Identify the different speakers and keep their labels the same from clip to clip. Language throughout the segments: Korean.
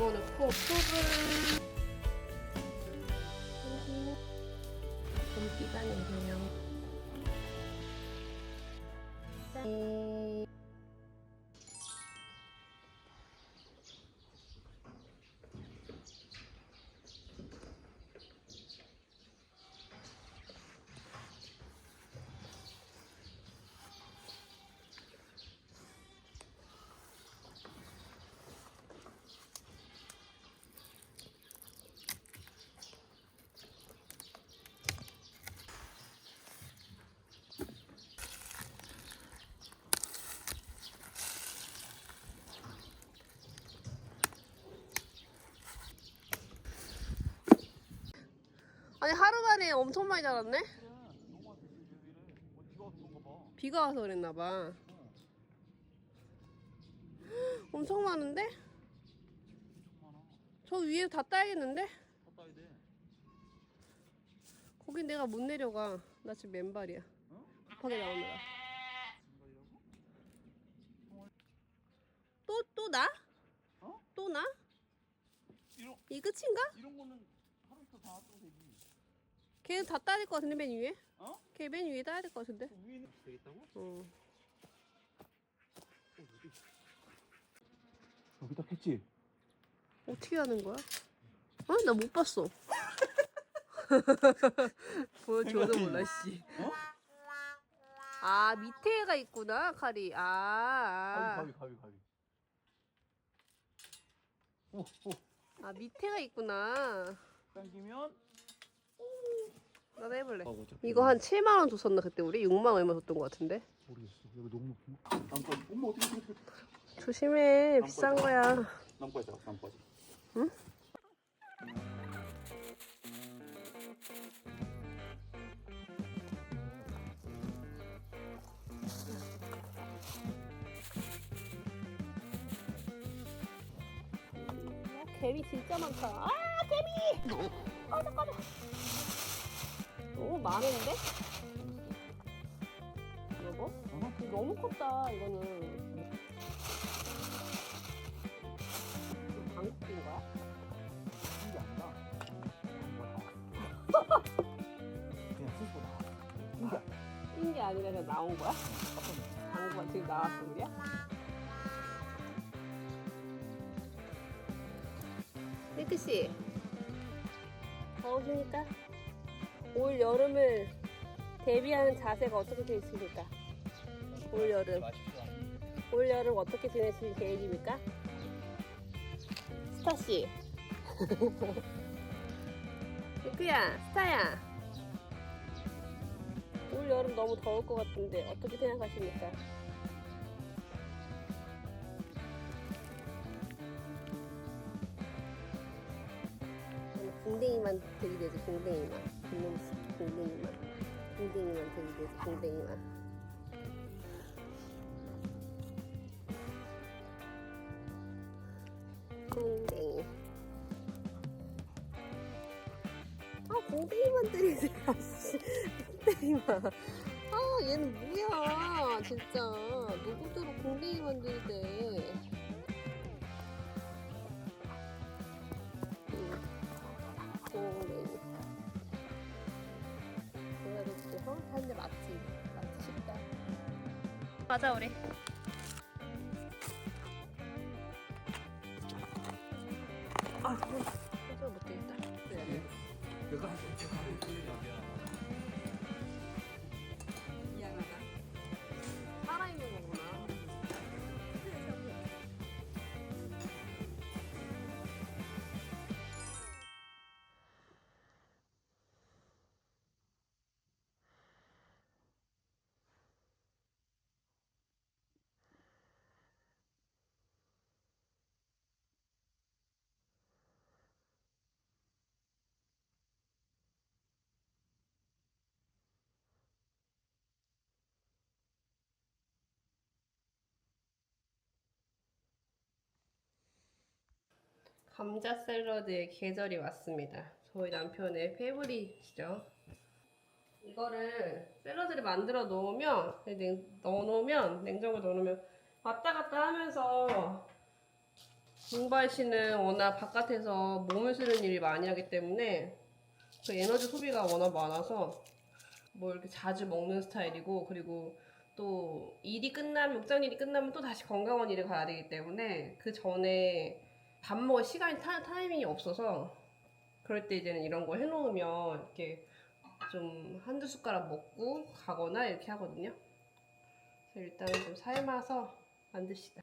Speaker 1: 집어넣고 속을 공기가 내려요. 아니 하루 만에 엄청 많이 자랐네? 비가 와서 그랬나 봐. 엄청 많은데? 저 위에 다 따야겠는데? 거긴 내가 못 내려가. 나 지금 맨발이야. 급하게 나오느라. 또, 또 나?
Speaker 2: 어?
Speaker 1: 또 나?
Speaker 2: 이런
Speaker 1: 이 끝인가?
Speaker 2: 이런 거는 하루 있다 다 떠도 되지.
Speaker 1: 걔는 다 따야 될 것 같은데, 맨 위에?
Speaker 2: 어?
Speaker 1: 걔 맨 위에 따야 될 것 같은데?
Speaker 2: 그 위에는 되겠다고?
Speaker 1: 어.
Speaker 2: 어? 여기다 했지.
Speaker 1: 어떻게 하는 거야? 어? 나 못 봤어. 보여줘도 몰라, 씨.
Speaker 2: 어?
Speaker 1: 아, 밑에가 있구나, 칼이. 아, 아.
Speaker 2: 가위 가위 가위 가위. 오, 오.
Speaker 1: 아, 밑에가 있구나.
Speaker 2: 당기면
Speaker 1: 나도 해볼래.
Speaker 2: 하고 자.
Speaker 1: 이거 한 7만 원 줬었나, 그때 우리? 6만 얼마 줬던 것 같은데?
Speaker 2: 모르겠어. 여기 너무 높은 거. 남까지. 엄마 어떻게 어떻게.
Speaker 1: 조심해, 비싼 거야.
Speaker 2: 남까지 잡아. 남까지.
Speaker 1: 응? 개미 진짜 많다. 아, 개미! 아, 잠깐만. 너무 많은데?
Speaker 2: 어?
Speaker 1: 이거 너무 컸다, 이거는. 이거 방귀인 거야?
Speaker 2: 이게 아니라. 이거 나왔어. 그냥 스스로 나왔어. 이게
Speaker 1: 낀게 아니라 그냥 나온 거야?
Speaker 2: 깜짝.
Speaker 1: 방구가 지금 나왔어, 우리야? 밀크씨, 더우시니까 올 여름을 대비하는 자세가 어떻게 되어 있습니까? 올 여름. 올 여름 어떻게 지내실 계획입니까? 스타씨. 밀크야, 스타야. 올 여름 너무 더울 것 같은데 어떻게 생각하십니까? 궁뎅이만 들이대지 궁뎅이만 이 놈 새끼 궁뎅이만. 궁뎅이만 들이대지 궁뎅이만. 궁뎅이. 아 들이대 아씨. 궁뎅이만. 아 얘는 뭐야 진짜. 누구대로 궁뎅이만 들이대 दौरे 감자 샐러드의 계절이 왔습니다. 저희 남편의 페이보릿이죠. 이거를 샐러드를 만들어 놓으면 냉, 넣어놓으면 냉장고에 넣어놓으면 왔다 갔다 하면서 용발 씨는 워낙 바깥에서 몸을 쓰는 일이 많이 하기 때문에 그 에너지 소비가 워낙 많아서 뭐 이렇게 자주 먹는 스타일이고 그리고 또 일이 끝나면 목장 일이 끝나면 또 다시 건강원 일을 가야 되기 때문에 그 전에 밥 먹을 시간이 타, 타이밍이 없어서 그럴 때 이제는 이런 거 해놓으면 이렇게 좀 한두 숟가락 먹고 가거나 이렇게 하거든요. 그래서 일단은 좀 삶아서 만드시다.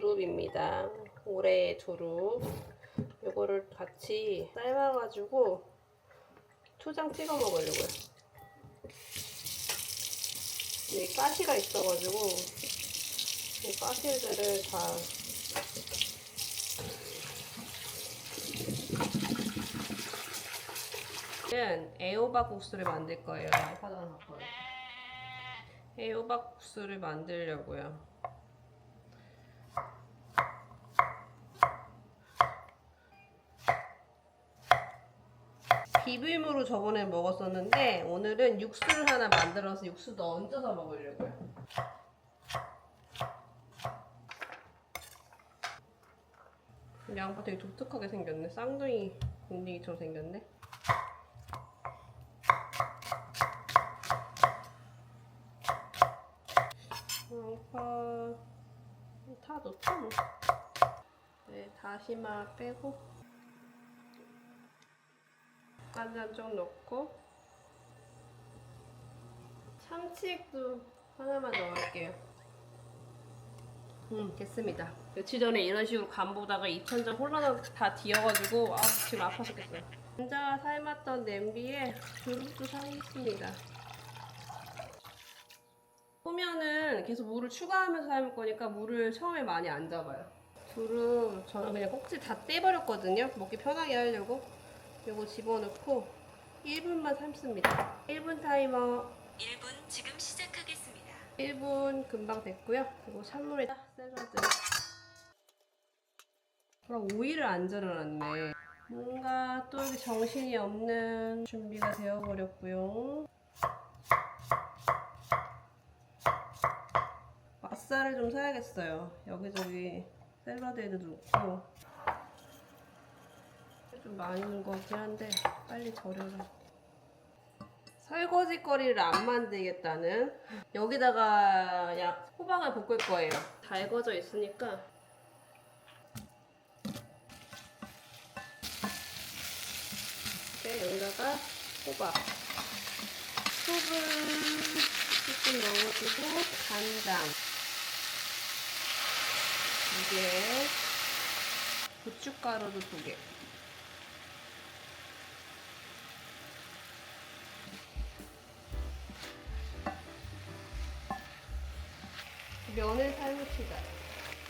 Speaker 1: 두릅입니다. 올해 두릅. 요거를 같이 삶아가지고 초장 찍어 먹으려고요. 이 가시가 있어가지고 이 가시들을 다는 애호박 국수를 만들 거예요. 바꿔요. 애호박 국수를 만들려고요. 비빔으로 저번에 먹었었는데 오늘은 육수를 하나 만들어서 육수도 얹어서 먹으려고요. 양파 되게 독특하게 생겼네. 쌍둥이 공댕이처럼 생겼네. 양파 다 넣자 뭐. 네, 다시마 빼고 간장 좀 넣고 참치액도 하나만 넣을게요. 음 됐습니다. 며칠 전에 이런 식으로 간 보다가 2천점 홀라당 다 뒤어가지고 아 지금 아파 죽겠어요. 감자 삶았던 냄비에 두릅도 삶습니다. 보면은 계속 물을 추가하면서 삶을 거니까 물을 처음에 많이 안 잡아요. 두릅 저는 그냥 꼭지 다 떼버렸거든요. 먹기 편하게 하려고. 요거 집어넣고 1분만 삶습니다. 1분 타이머
Speaker 3: 1분 지금 시작하겠습니다.
Speaker 1: 1분 금방 됐고요. 그리고 찬물에다 샐러드. 그럼 오이를 안 절여놨네. 뭔가 또 이렇게 정신이 없는 준비가 되어버렸고요. 맛살을 좀 사야겠어요. 여기저기 샐러드에도 넣고. 좀것 같긴 한데 빨리 절여라. 설거지 거리를 안 만들겠다는 여기다가 야 호박을 볶을 거예요. 달궈져 있으니까 이제 여기다가 호박 소금 조금 넣어주고 간장 이게 고춧가루도 두 개. 면을 삶읍시다.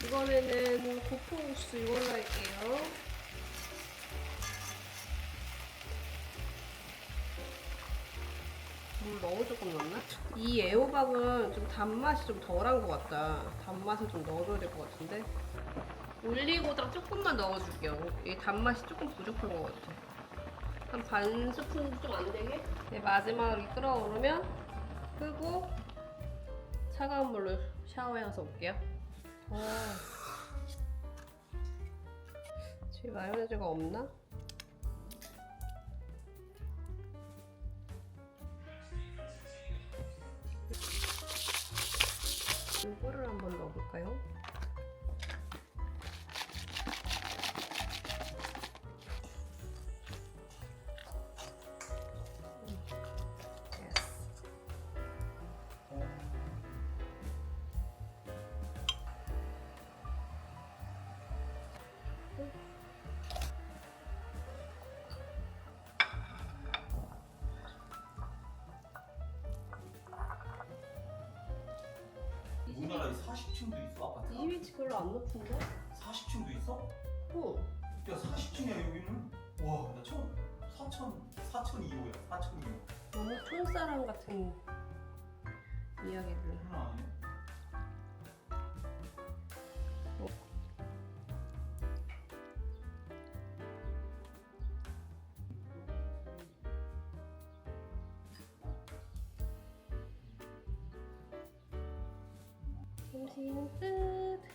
Speaker 1: 이번에는 고포국수 이걸로 할게요. 물 너무 조금 넣었나? 이 애호박은 좀 단맛이 좀 덜한 것 같다. 단맛을 좀 넣어줘야 될 것 같은데. 올리고당 조금만 넣어줄게요. 이 단맛이 조금 부족한 것 같아. 한 반 스푼 좀 안 되게? 네, 마지막으로 끓어오르면 끄고 차가운 물로 샤워해 가서 올게요. 어. 집에 마요네즈가 없나? 이거를 한번 넣어볼까요?
Speaker 2: 우리나라에 40층도 있어 아파트가?
Speaker 1: 이 위치 별로 안 높은데?
Speaker 2: 40층도 있어?
Speaker 1: 어.
Speaker 2: 야 40층이야 여기는? 와나 처음 4천 4,200이야 4,200
Speaker 1: 너무 촌사람 같은 이야기를.
Speaker 2: 장난 아니야
Speaker 1: 점심 끝.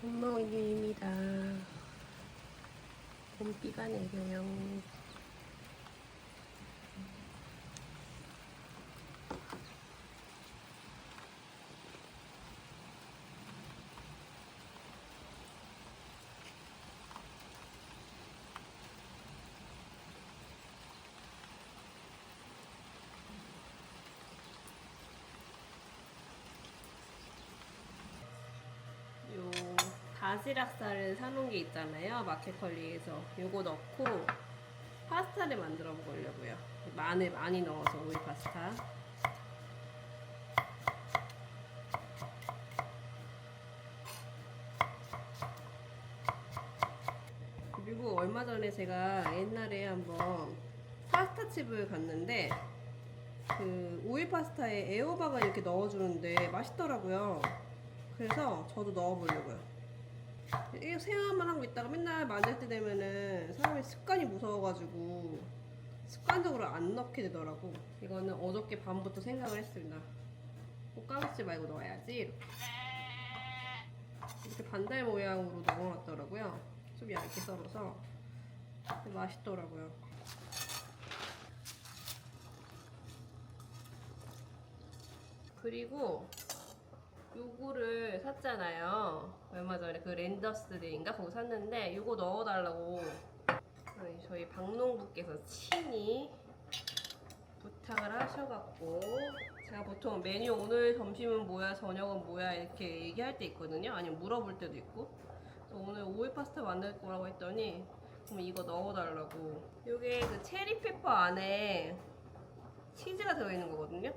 Speaker 1: 굿모닝입니다. 봄비가 내려요. 요 바지락살을 사놓은 게 있잖아요 마켓컬리에서 요거 넣고 파스타를 만들어 먹으려고요 마늘 많이 넣어서 오일 파스타 그리고 얼마 전에 제가 옛날에 한번 파스타 칩을 갔는데 그 오일 파스타에 애호박을 이렇게 넣어주는데 맛있더라고요. 그래서 저도 넣어보려고요. 이게 생각만 하고 있다가 맨날 만들 때 되면은 사람이 습관이 무서워가지고 습관적으로 안 넣게 되더라고. 이거는 어저께 밤부터 생각을 했습니다. 꼭 까먹지 말고 넣어야지. 이렇게, 이렇게 반달 모양으로 넣어놨더라고요. 좀 얇게 썰어서 맛있더라고요. 그리고 요거를 샀잖아요. 얼마 전에 그 랜더스데이인가 그거 샀는데 요거 넣어달라고 저희- 저희 박농부께서 친히 부탁을 하셔갖고 제가 보통 메뉴 오늘 점심은 뭐야 저녁은 뭐야 이렇게 얘기할 때 있거든요. 아니면 물어볼 때도 있고 그래서 오늘 오일 파스타 만들 거라고 했더니 그럼 이거 넣어달라고 요게 그 체리 페퍼 안에 치즈가 들어있는 거거든요.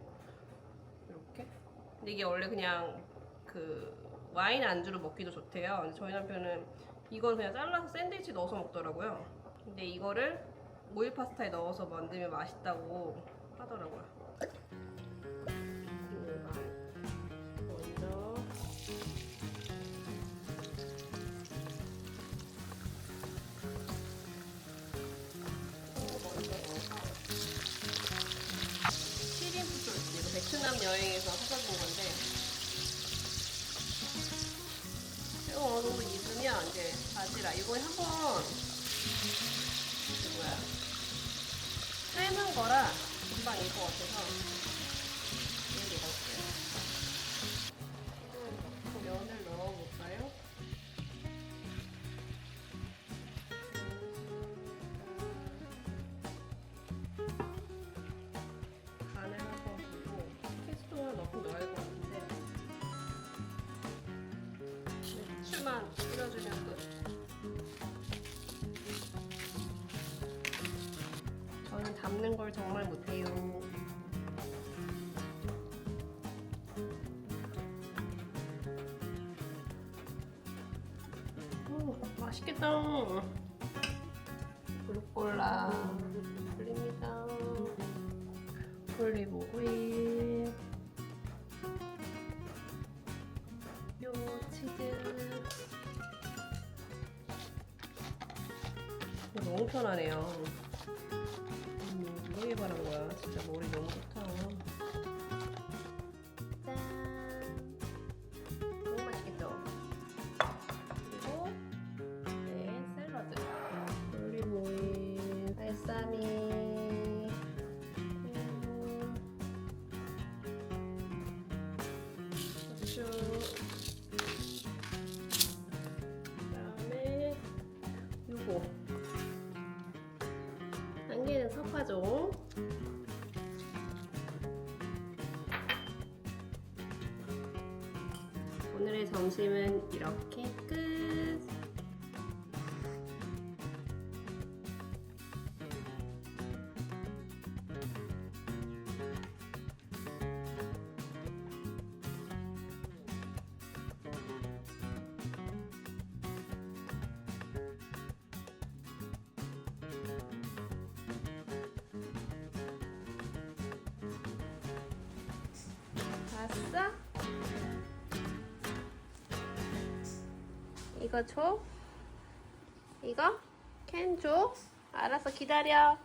Speaker 1: 근데 이게 원래 그냥 그 와인 안주로 먹기도 좋대요. 근데 저희 남편은 이걸 그냥 잘라서 샌드위치 넣어서 먹더라고요. 근데 이거를 오일 파스타에 넣어서 만들면 맛있다고 하더라고요. 후추만 뿌려주면 끝. 저는 담는 걸 정말 못해요. 오, 맛있겠다. 루꼴라 올립니다. 올리브 오일, 요 치즈. 너무 편하네요. 음, 이게 바란 거야. 진짜 머리 너무 좋다. 점심은 이렇게 끝. 봤어? 이거 줘? 이거? 캔 줘? 알았어 기다려